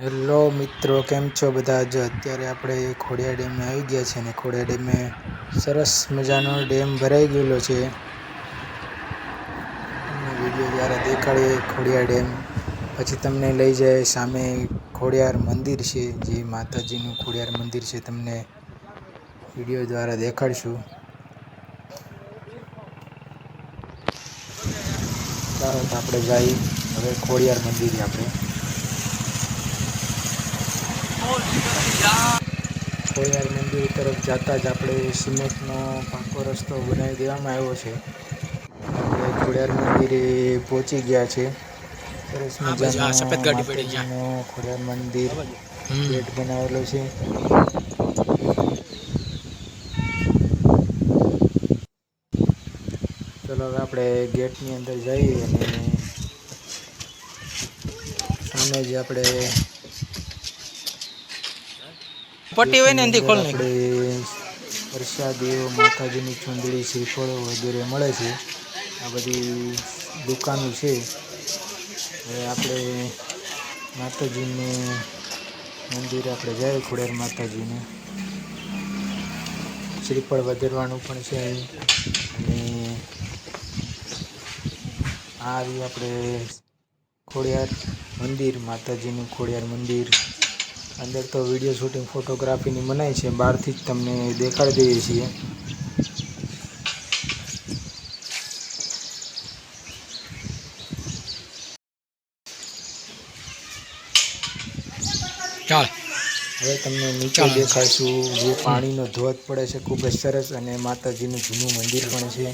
Hello મિત્રો, કેમ છો બધા? જ અત્યારે આપણે ખોડિયા ડેમે આવી ગયા છે ને ખોડિયા ડેમે સરસ મજાનો ડેમ ભરાઈ ગયેલો છે. વીડિયો દ્વારા દેખાડીએ ખોડિયા ડેમ, પછી તમને લઈ જાય સામે ખોડિયાર મંદિર છે, જે માતાજીનું ખોડિયાર મંદિર છે, તમને વીડિયો દ્વારા દેખાડશું. ચાલો તો આપણે જઈએ, હવે ખોડિયાર મંદિરે આપણે. ખોડિયાર મંદિર તરફ જતા જ આપણે સિમેન્ટનો પાકો રસ્તો બનાવી દેવામાં આવ્યો છે. આપણે ખોડિયાર મંદિરે પહોંચી ગયા છે. સરસ મજાનો ખોડિયાર મંદિર ગેટ બનાવેલો છે. ચલો હવે આપણે ગેટની અંદર જઈએ અને સામે જ આપણે પટ્ટી હોય ને એનાથી ખોલ પ્રસાદીઓ માતાજીની ચૂંદડી શ્રીફળો વગેરે મળે છે. આ બધી દુકાનો છે. હવે આપણે માતાજીને મંદિરે આપણે જઈએ ખોડિયાર માતાજીને. શ્રીફળ વધેરવાનું પણ છે. અને આવી આપણે ખોડિયાર મંદિર, માતાજીનું ખોડિયાર મંદિર. અંદર તો વીડિયો શૂટિંગ ફોટોગ્રાફીની મનાય છે. બહારથી જ તમને દેખાડી દઈએ છીએ. ચાલ. હવે તમને નીચે. દેખાડશું. જે પાણીનો ધોધ પડે છે ખૂબ જ સરસ અને માતાજીનું જૂનું મંદિર પણ છે.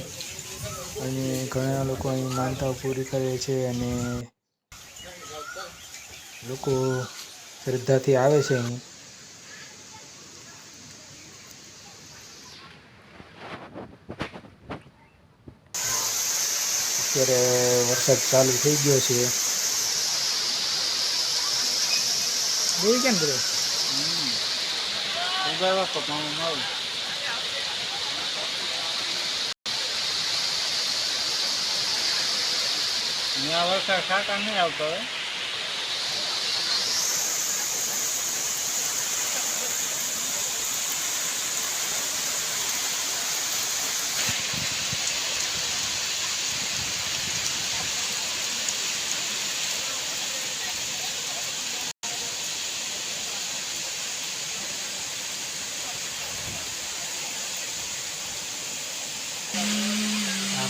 અને ઘણા લોકો અહીં માનતાઓ પૂરી કરે છે અને લોકો શ્રદ્ધાથી આવે છે અહીં. અત્યારે વરસાદ ચાલુ થઈ ગયો છે. જોઈ કેમ બધું? ત્યાં વરસાદ ખાતા નહીં આવતો હવે.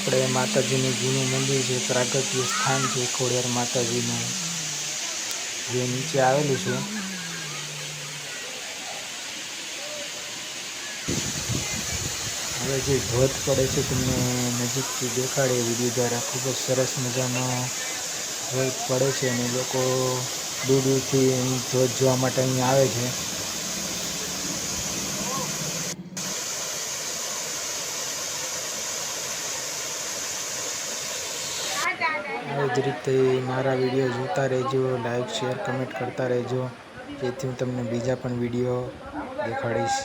આપણે માતાજીનું જૂનું મંદિર છે, પ્રાગટ્ય સ્થાન છે, ખોડિયાર માતાજીનું. જે નીચે આવેલું છે. હવે જે ધોધ પડે છે તમને નજીકથી દેખાડે વીડિયો દ્વારા ખૂબ જ સરસ મજાનો ધોધ પડે છે અને લોકો દૂર દૂરથી ધોધ જોવા માટે અહીં આવે છે. આવી જ રીતે મારા વીડિયો જોતા રહેજો, લાઈક, શેર, કમેન્ટ કરતા રહેજો. જેથી હું તમને બીજા પણ વીડિયો દેખાડીશ.